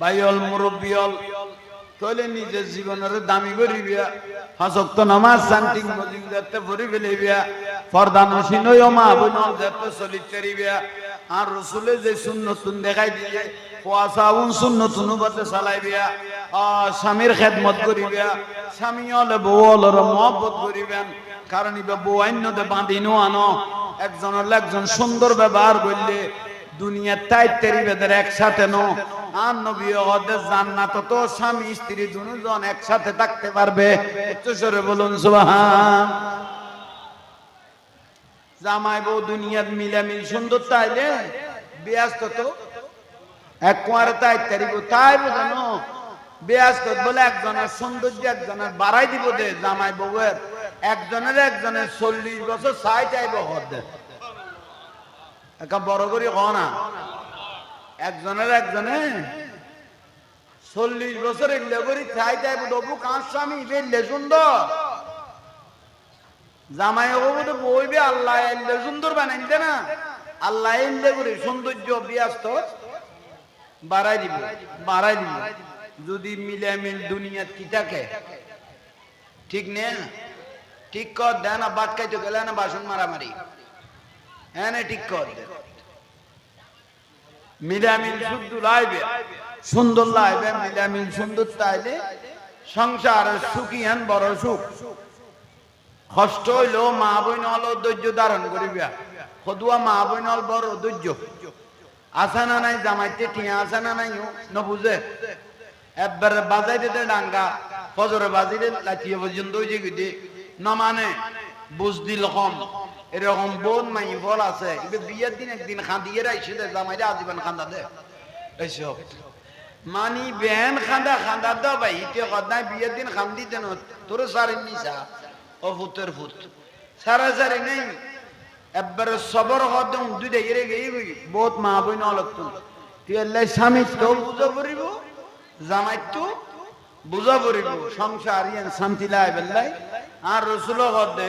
বাইল মুরব্বিয়ল, তইলে নিজের জীবনের দামি করিবিয়া হাসক্ত নামাজ শান্তিং মজিং যাতে ভরি ফেলিবিয়া পর্দা নসিনয় মা বোন যাতে চলিত করিবিয়া আর রসুলে যে সুন্নতুন দেখাই দিয়ে কুয়াশাউন সুন্নতুন বাতে চালাইবিয়া স্বামীর খেদমত করিবিয়া স্বামী হলে বউ হলর মহব্বত করিবেন কারণ ইবা বউ আইনতে বাঁধিনো আনো। একজন হলে একজন সুন্দর ব্যবহার করলে দুনিয়ার তাই তেরি বেদের একসাথে নো। আর নবী ওদের জান্নাত তো স্বামী, স্ত্রী দুজন একসাথে থাকতে পারবে। জামাই বউ দুনিয়ার মিলামিল সুন্দর তাইলে ব্যস্ত তো। এক কুয়ারে তাই তেরি তাই বোঝানো ব্যস্ত বলে একজনের সৌন্দর্য একজনের বাড়াই দিব দে জামাই বউয়ের। একজনের একজনের চল্লিশ বছর চাই চাইব হর দে। একটা বড় করে হ না। একজনের একজনে। চল্লিশ বছর এলে করি চাই চাইব ডবু কাঁচ স্বামী বেললে সুন্দর। জামাই হব বইবে, আল্লাহ এলে সুন্দর বানাইতে না। আল্লাহ এলে করে, সৌন্দর্য, ব্যস্ত, বাড়াই দিব বাড়াই দিব। যদি মিলে মিল দুনিয়াত কি থাকে? ঠিক নে? ঠিক কর দেয় না বাদ খাইতে গেলে না বাসন মারামারি। হ্যাঁ ঠিক কর। দে মিলামিল শুদ্ধ লাইবে। সুন্দর লাইবে, মিলামিল সুন্দর তাইলে সংসার সুখী হেন বড় সুখ। কষ্ট হইল মা বইন হলো ধৈর্য ধারণ করিবা। সদুয়া মা বইন হল বড় ধৈর্য। আসা না নাই জামাইতে, ঠিয়া আসা না নাই ন বুঝে? একবারে বাজাই দিতে ডাঙ্গা, ফজরে বাজিলে লাচিয়ে পর্যন্ত ওই যে গিয়ে ন বুঝ দিল কম। এরকম বোন মাই বল আছে। এবার বিয়ের দিন একদিন খাঁদিয়ে রাইছে দে জামাইরা আজীবন খান্দা দে। এইসব মানি বেন খান্দা খান্দা দো ভাই, ইতে কদাই বিয়ের দিন খান্দি দেন তোর সারি নিসা ও ফুতের ফুত সারা সারি নেই। একবারে সবর হদম দুইটা এরে গেই গই, বহুত মা বই নলক তুই। আল্লাহ স্বামী তো বুঝা পড়িব? জামাই তো বুঝা পড়িব। সংসার ইয়ান শান্তি লাই। বেল্লাই আর রসুল হদে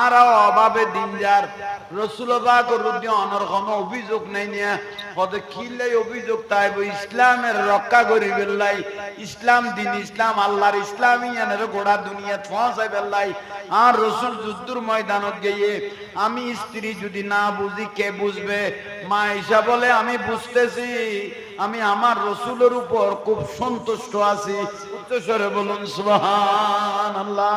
আর অভাবে দিন যার। রসুলবা করুদি অনর কোনো অভিযোগ নাই নিয়া কত কিল্লাই অভিযোগ তাই ইসলামের রক্ষা করি বেল্লাই ইসলাম দিন ইসলাম, আল্লাহর ইসলামী এনের গোড়া দুনিয়া পৌঁছাই বেল্লাই আর রসুল যুদ্ধর ময়দানত গিয়ে, আমি স্ত্রী যদি না বুঝি কে বুঝবে? মা ঈশা বলে, আমি বুঝতেছি, আমি আমার রসুলের উপর খুব সন্তুষ্ট আছি। উচ্চস্বরে বলুন সুবহান আল্লাহ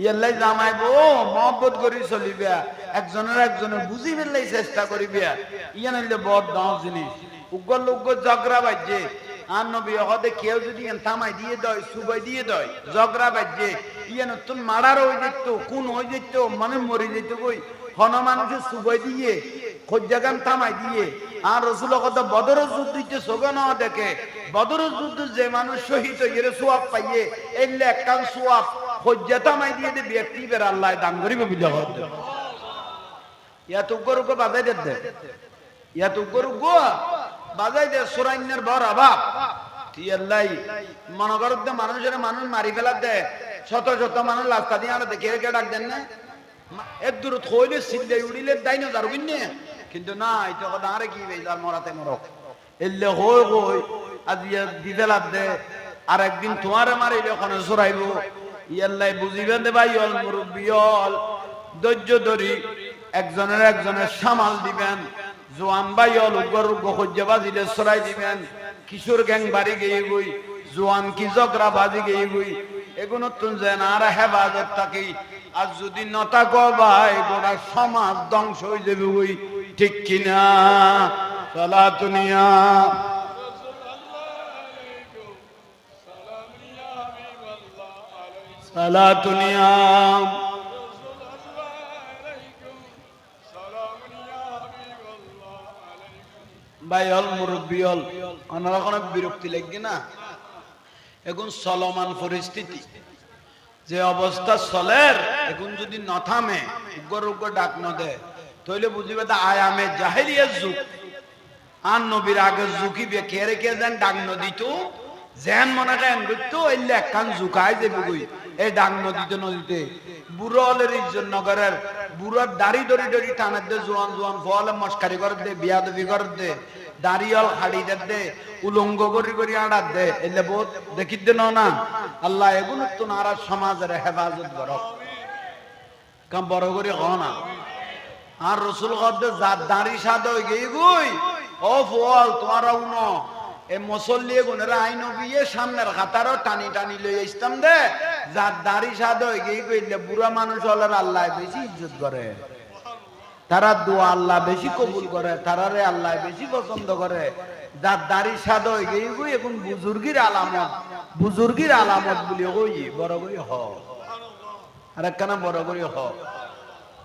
ইয়াল্লাই জামাইবো মহব্বত করি চলিবা। একজনের একজনের বুঝি ফেললাই চেষ্টা করিবা। ইয়ান হইলে বড় দাও জিনিস। উগ্র উগ্র জগরা বাজে। আর নবী হদে কেউ যদি থামাই দিয়ে দয়, সুবাই দিয়ে দয় জগরা বাজে। ইয়ান নতুন মারার হয়ে যেত, কোন হয়ে যেত মানে মরে যেত কই? হন মানুষের সুবাই দিয়ে খোঁজাগান থামাই দিয়ে। আর রসুল কথা বদর যুদ্ধ সোগা দেখে, বদর যুদ্ধ যে মানুষ শহীদ হয়ে সোয়াব পাইয়ে, এলে একখান সোয়াব হজ্জাতামাই দিয়ে দে ব্যক্তি বের আল্লাহ দান করিবে বুঝা হতে ইয়াত উগ্র উগ্র বাজাই দে দে। ইয়াত উগ্র উগ্র বাজাই দে সুরাইনের বড় অভাব। দে মানুষের মানুষ মারি ফেলার দে, শত শত মানুষ রাস্তা দিয়ে আর দেখে ডাক দেন না। এর দূর থইলে সিদ্ধে উড়িলে দাই না। যার বুঝনে কিন্তু না, এটা কথা আরে কি বেজার মরাতে মরক। এলে হই হই আজ ইয়া দি ফেলার দে আর একদিন তোমারে মারিলে ওখানে সরাইব ইয়াল্লাই বুঝিবেন দে ভাই, অল মুরব্বী, অল। ধৈর্য ধরি, একজনের একজনের সামাল দিবেন। জোয়ান ভাই, অল উগ্র গহজ্জা বাজিলে সরাই দিবেন। কিশোর গ্যাং বাড়ি গিয়ে গই, জোয়ান কি জগরা বাজি গিয়ে গই। এগুলো তুন যেন আর হেফাজত থাকি। আর যদি নতা কো ভাই গোটা সমাজ ধ্বংস হয়ে যাবে ওই ঠিক কিনা? চলা দুনিয়া। সালাতুনিয়াম ভাই, হল মুরব্বী, হল। ওনারা কোনো বিরক্তি লাগবে না? এখন চলমান পরিস্থিতি। যে অবস্থা চলের, এখন যদি ন থামে উগ্র উগ্র ডাক ন দে তইলে বুঝিবে তা আয়ামে জাহেরিয়ার যুগ। আর নবীর আগে ঝুঁকিবে কে রেখে যেন ডাক নদীত যেন মনে করেন বুঝতো এলে একখান ঝুঁকাই দেবে গই এই ডাক নদীতে নদীতে। বুড়ো হলের ইজ্জত নগরের, বুড়োর দাড়ি দড়ি দড়ি টানের দে, জোয়ান জোয়ান ফলে মস্কারি করে দে বিয়া দেবি করে দে, দাড়িয়াল খাড়ি দে উলঙ্গ করি করি আড়ার দে এলে বহুত দেখি দে না আল্লাহ এগুলো তো নারা সমাজের হেফাজত কর কাম বড় করে না। আর রসুল দাঁড়ি সাদ গই। তোমার উন। এ টানি টানি দে। দাঁড়ি আল্লাহ বেশি ইজ্জত করে। তারা দোয়া আল্লাহ বেশি কবুল করে আল্লাহ পছন্দ করে। যার দাড়ি সাদ হয়ে গই, এখন বুজুর্গির আলামত বুজুর্গির আলামত বলি বড় কই হ। আর বড় করি হ।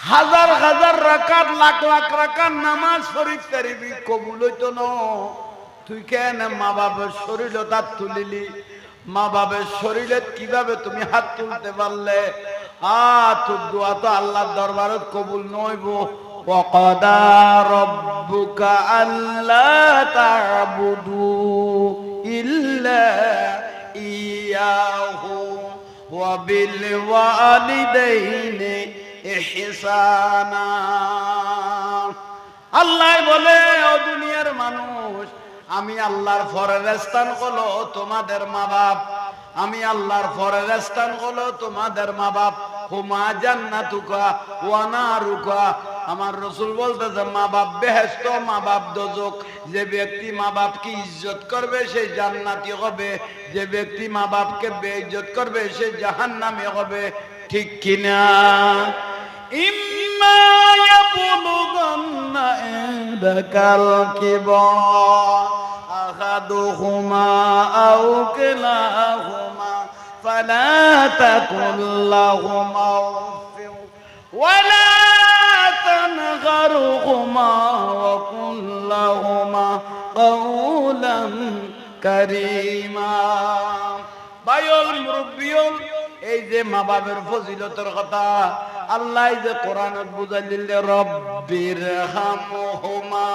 হাজার হাজার রাকাত লাখ লাখ রাকাত নামাজ শরীফ তারিবি কবুল হইতো ন তুই কেন মা বাবার শরীর তার তুলিলি মা বাবার শরীরে কিভাবে তুমি হাত তুলতে পারলে আ তোর দোয়া তো আল্লাহর দরবারত কবুল নইব وقضى ربك ألا تعبدوا إلا إياه وبالوالدين আল্লাহ বলে, ও দুনিয়ার মানুষ, আমি আল্লাহর ফরের স্থান হলো তোমাদের মা বাপ আমি আল্লাহর ফরের স্থান হলো তোমাদের মা বাপ হুমা জান্নাতুকা ওয়ানা রুকা আমার রসুল বলতেছে মা বাপ বেহেস্ত মা বাপ দোজক। যে ব্যক্তি মা বাপকে ইজ্জত করবে, সে জান্নাতি হবে। যে ব্যক্তি মা বাপকে বেইজ্জত করবে, সে জাহান্নামে হবে। ঠিক কিনা? ইম্মা ইয়াবলুগান্না ইনদাকাল কিবার আহাদুহুমা আও কিলাহুমা فلا تقل لهما أف ولا تنغرهما وقل لهما قولا كريما বায়ল মুরব্বিয়ল এই যে মা বাবার ফজিলতের কথা আল্লাহ যে কোরআনত বুঝাই দিলে রব্বির হামহুমা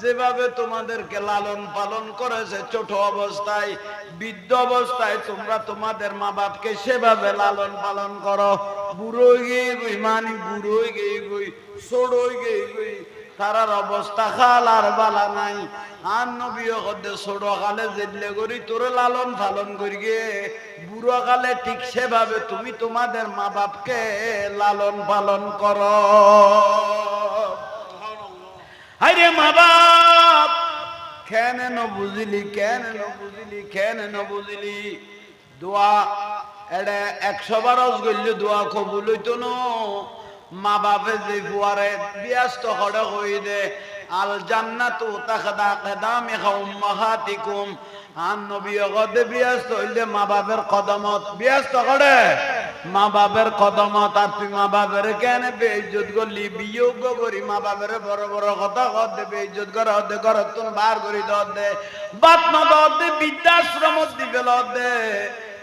যেভাবে তোমাদেরকে লালন পালন করেছে, ছোট অবস্থায়, বৃদ্ধ অবস্থায় তোমরা তোমাদের মা বাপকে সেভাবে লালন পালন করো। বুড়ো গিয়ে গই মানি বুড়ো গিয়ে গই ছোট গিয়ে গই তারার অবস্থা, খাল আর বালা নাই। আর নবী হদে ছোট কালে যেলে করি, তোরে লালন পালন করি গে বুড়ো কালে ঠিক সেভাবে তুমি তোমাদের মা বাপকে লালন পালন করো। আরে মা বাপ কেন বুঝিলি কেন বুঝিলি কেন বুঝিলি? দোয়া, এডে একশো বারস গল্য দোয়া কবুল হইতো ন। মা বাপে যে ফুয়ারে ব্যস্ত হড়ে হই দে, আল জান্নাতু তাখদা কদামি উম্মাহাতিকুম। আন নবী গদে ব্যস্ত হইলে মা বাপের কদমত ব্যস্ত করে মা বাপের কদমত আর তুই মা বাপের কেন বেইজ্জত করলি বিয়োগ করি মা বাপের বড় বড় কথা কদে বেইজ্জত করে হদে ঘর তুন বার করি দে। বাত না দে বৃদ্ধাশ্রম দিবে দে।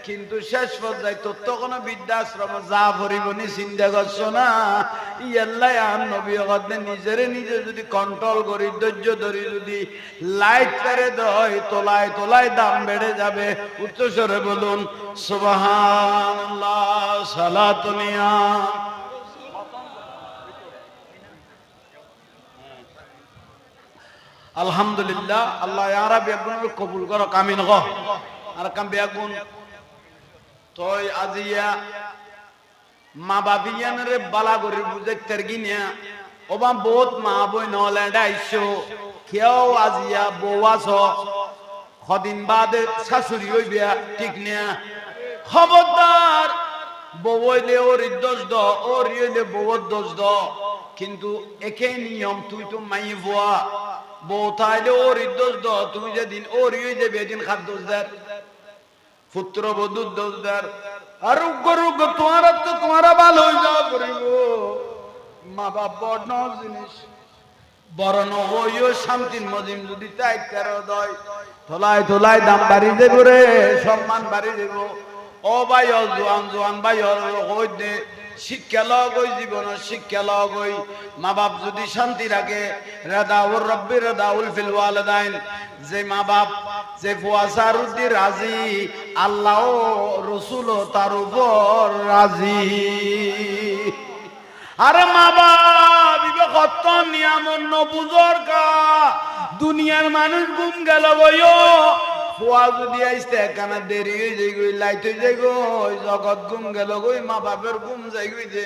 কিন্তু শেষ পর্যায়ে তোর তো কোনো বৃদ্ধাশ্রম যা ভরিবনি চিন্তা করছ না। ইয়াল্লাই আর নবী হদে নিজেরে নিজে যদি কন্ট্রোল করি, ধৈর্য ধরি, যদি লাইট করে দয় তোলায় তোলায় দাম বেড়ে যাবে। উচ্চস্বরে বলুন, সুবহানাল্লাহ সালাতুনিয়া আলহামদুলিল্লাহ, আল্লাহ ইয়ারা বেগুন কবুল করো, কামিন গ। আর কাম বেগুন তই আজিয়া, মা বাবিয়ান রে বালা করে বুঝে তেরগিনিয়া, ওবা বহুত মা বই নহলে ডাইছো কেউ আজিয়া বৌয়াছ কদিন বাদে শাশুড়ি হইবিয়া ঠিক নিয়া খবরদার বউইলে ওর দোষ দ ওর ইলে বউর দোষ দ, কিন্তু একে নিয়ম তুই তো মাই বুয়া। বউ তাইলে ওর দোষ দ, তুই যেদিন ওর ইয়ে যাবে এদিন দোষ দেয়। পুত্র বধু দোষ আরও উগ্র তোমার তো তোমার ভালো হয়ে যাওয়া করিব। মা বাপ বড় জিনিস। বড় নহইও শান্তির মজিম যদি তাই তেরো দয়। তোলায় তোলায় দাম বাড়ি দেব রে, সম্মান বাড়ি দেব। ও ভাই জোয়ান জোয়ান ভাই দে শিক্ষা লগ ওই জীবন শিক্ষা লগ মা বাপ যদি শান্তি রাখে রেদাউর রব্বি রেদাউল ফিল ওয়ালিদাইন। যে মা বাপ যে ফুয়াসার উদ্দি রাজি, আল্লাহ রসুল তার উপর রাজি। আরে মা বাপ কত নিয়ামন নবুজর কা দুনিয়ার মানুষ গুম গেল বইও। ফুয়া যদি আইসতে একখানা দেরি হয়ে যাই গই লাইট হয়ে যাই গই জগৎ গুম গেল গই মা বাপের গুম যাই গই যে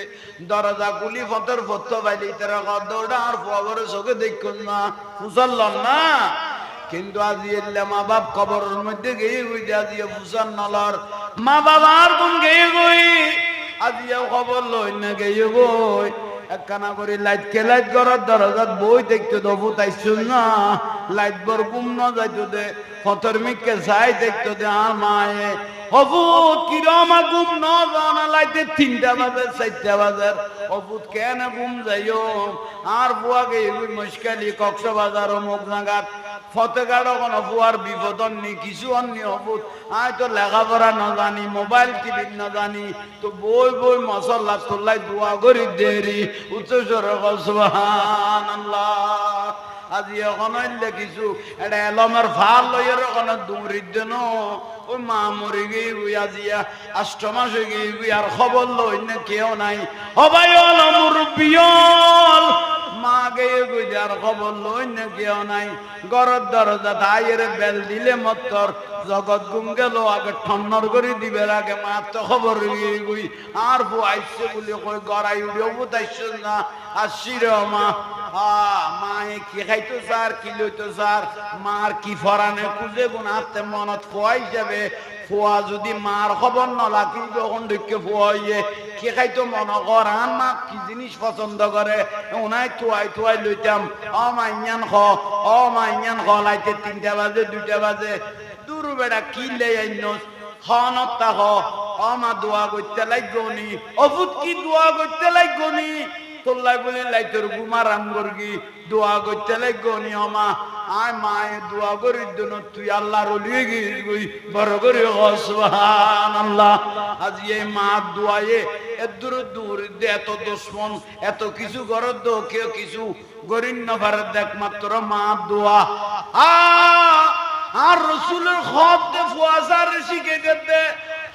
দরজা কুলি ফতর ফত বাইলি তারা কত দৌড়া আর ফুয়া বড় চোখে দেখুন না ফুসল্লাম না। কিন্তু আজি এলে মা বাপ কবরের মধ্যে গিয়ে গই যে আজি ফুসান নলর মা বাবার গুম গিয়ে গই আজিও খবর লই না গিয়ে গই একখানা করে, লাইট কে লাইট করার দরজাত বই দেখতে দবু তাই না। লাইট বর গুম না যাইতো দে, ফতর মিককে যাই দেখতো দে আর মায়ে হবুত কিরমা গুম ন জানা লাইতে তিনটা বাজে, চারটা বাজার হবুত কেন গুম যাইও? আর বুয়া গেই মুশকালি, কক্সবাজার অমুক জায়গাত ফতেগাড় কোনো বুয়ার বিপদ নি, কিছু অন্য হবুত আয় তো লেখাপড়া ন মোবাইল টিভি ন জানি তো বই বই মশলা তোলাই দোয়া করি দেরি। উচ্চস্বর সুবহান আজি এখন কিছু, এটা এলমের ভালো লইয়ের ওখানে দুমরির জন্য ওই মা মরে গিয়ে গুই আজিয়া আষ্ট মাস গিয়ে গুই আর খবর লই না কেউ নাই। হবাই মুরব্বিয়ল মা গিয়ে গুই আর খবর নাই। গরর দরজা দায়ের বেল দিলে মত্তর। জগৎ গুম গেল, আগে ঠন্নর করে দিবে আগে মা তো খবর গিয়ে গুই। আর বউ আইসে বলে কই, গড়াই না। আসির মা মায়ে কি খাইতো স্যার কি লইতো স্যার মার কি ফরানে খুঁজে গুণ হাতে মনত খোয়াই যাবে। ফোয়া যদি মার খবর নলা কিন্তু তখন দেখে ফোয়াইয়ে কি খাইতো মন কর আন মা কি জিনিস পছন্দ করে? উনাই থুয়াই থুয়াই লইতাম, অ মাইয়ান খ, অ মাইয়ান খ লাইতে তিনটা বাজে, দুইটা বাজে। দূর বেড়া কি লে আইনস? খনতা হ। অমা দোয়া করতে লাগবনি অভূত কি দোয়া করতে লাগবনি তোল্লাই বলে লাইতর গুমার আমগরগি দোয়া করতে নিয়মা। আয় মায়ে, দোয়া করি দিন তুই আল্লাহর লিয়ে গিয়ে বড় করে সুবহান আল্লাহ আজ এই মা দোয়ায়ে এদুর দূর এত দুশ্মন, এত কিছু গরদ কেউ কিছু গরিন নভার দেখ মাত্র মা দোয়া। আ, আর রসুলের খত দে ফুয়াসার শিখে দে।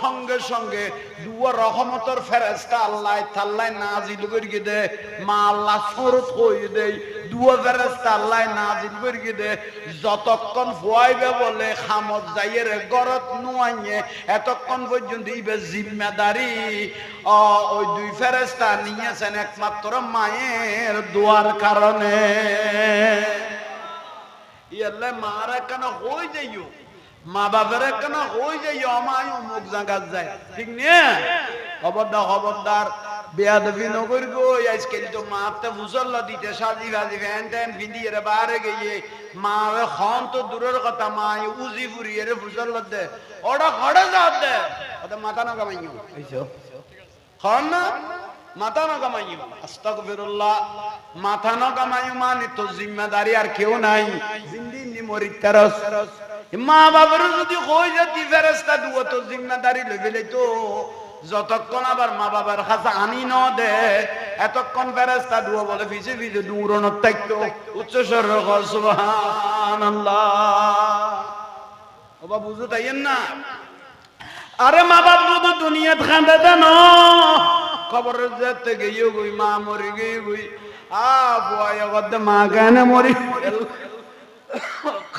সঙ্গে সঙ্গে দুয়া রহমতর ফেরেস্তা আল্লাহ তাল্লাই নাজিল করিয়ে দে। মা আল্লাহ সরত হয়ে দেই, দুয়া ফেরেস্তা আল্লাহ নাজিল করিয়ে দে। যতক্ষণ ফুয়াইবে বলে খামত যাইয়ের গরত নুয়াইয়ে, এতক্ষণ পর্যন্ত ইবে জিম্মেদারি। ওই দুই ফেরেস্তা নিয়েছেন একমাত্র মায়ের দুয়ার কারণে। ইয়াল্লা মারা কেন হয়ে যাইও মা বাপের কেন হই যাই অমায় অমুক জায়গা যায়। ঠিক নিয়ে খবরদার খবরদার বেয়াদবি নগর গো আজকাল তো মাতে মুসল্লা দিতে সাজি ভাজি ফ্যান ট্যান এর বারে গিয়ে মা খন তো দূরের কথা মা উজি ফুরি এর মুসল্লা দে। ওটা খড়ে যাত দে। ওটা মাথা না কামাইও খন না? মাথা না কামাইও আস্তাগফিরুল্লাহ। মাথা না কামাইও মানে তো জিম্মেদারি আর কেউ নাই। জিন্দি নি মরিতারস মা বাবার যদি কই যে তুই ফেরেস্তা দুও তো জিম্মাদারি লই ফেলে তো। যতক্ষণ আবার মা বাবার কাছে আনি ন দে, এতক্ষণ ফেরেস্তা দুও বলে পিছে পিছে দূরণত থাকতো উচ্চ স্বর সুবহানাল্লাহ। ওবা বুঝো তাইয়েন না? আরে মা বাপ তো দুনিয়াত খান্দে দেন খবরের যেতে গিয়ে গই মা মরি গিয়ে গই আ, বুয়া মা কেন মরি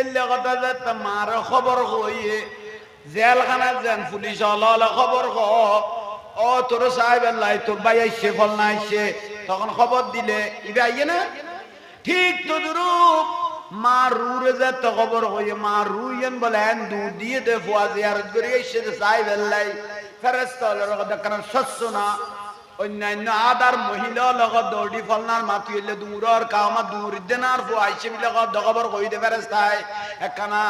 এলে কথা যে মার খবর হইয়ে জেলখানা যেন পুলিশ হল খবর হ ও তোর সাহেব লাই তোর ভাই আইসে ফল না আইসে তখন খবর দিলে ইবে আইয়ে ঠিক তো দুরূপ মা যে তো খবর হইয়ে মা রুইয়েন বলে এন দুধ দিয়ে দে ফুয়া জিয়ারত করে এসে সাহেব লাই ফেরেস্তা না। অন্যান্য আদার মহিলা লগত দৌড়ি ফলনার মাতি হইলে দূরর কামা দূর দেনার ফু আইসে খবর কই দে ফেরেস্তায় একখানা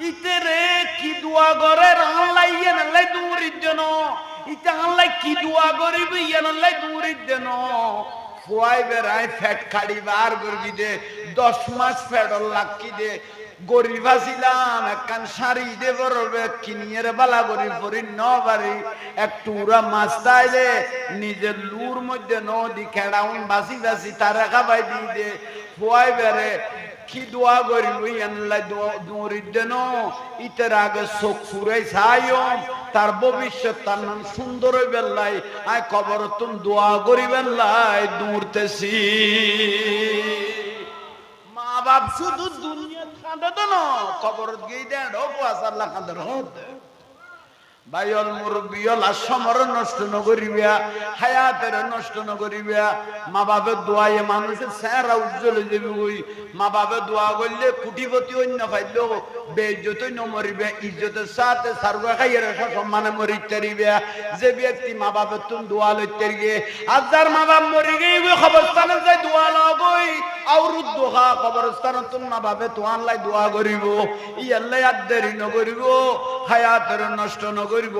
ইতে রে কি দুয়া করে রানলাই নালাই দূর জন্য ইতে আনলাই কি দুয়া করিব ইয়ানলাই দূর জন্য ফুয়াই বেড়ায় ফ্যাট খাড়ি বার করবি দে, দশ মাস ফ্যাটল লাকি দে গরিব আছিলাম একখান শাড়ি দে কিনিয়ের বালা বাড়ি একটু উড়া মাছ নিজের লুর মধ্যে নদী খেড়াউন বাসি বাসি তারা খাবাই দি। বেড়ে কি দোয়া দেন। ইতের আগে চোখ ফুরাই ছাইম তার ভবিষ্যৎ তার নাম সুন্দর হই বেল্লাই আয় কবর তুমি দোয়া করি বেল্লাই দৌড়তেছি। মা বাপ শুধু দুনিয়া না কবর গিয়ে দেন ও আল্লাহ কাঁদে হতে বাইল মুরব্বিয়ল আসমর নষ্ট নগরিবা হায়াতের নষ্ট নগরিবা মা বাপের দোয়ায়ে মানুষের চেহারা উজ্জ্বল যাবে ওই মা বাপের দোয়া করলে কুটিপতি অন্য পাইল বেইজ্জত ন মরিবে, ইজ্জতের সাথে সার্গ খাইয়ের সম্মানে মরিতে রিবে যে ব্যক্তি মা বাপের তুম দোয়া লইতে গিয়ে, আর যার মা বাপ মরি গিয়ে খবরস্থানে যাই দোয়া লগই আউরুদ দোহা, কবরস্থান তুম মা বাপে তোয়ান লাই দোয়া করিব। ই আল্লাহ আর দেরি নকরিব। হায়াতের নষ্ট নকরিব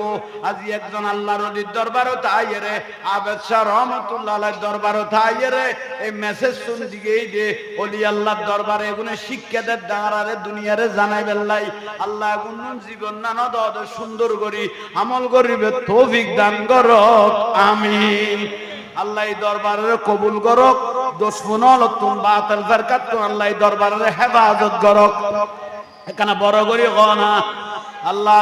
আজি একজন আল্লাহর অলির দরবারও তাই রে। আবেদ শাহ রহমতুল্লাহ দরবারও তাই রে। এই মেসেজ শুন দিকেই দে অলি আল্লাহর দরবারে এগুলো শিক্ষা দে দাঁড়ারে দুনিয়ারে জানাই বেল্লাই আল্লাহ এগুন জীবন নানা দদ সুন্দর করি, আমল করিবে, তৌফিক দান করক। আমিন। আল্লাহ দরবারের কবুল করক। দুশ্মনল তুম বাতাল ফেরকাত আল্লাহ দরবারের হেফাজত করক। এখানে বড় করি গনা আল্লাহ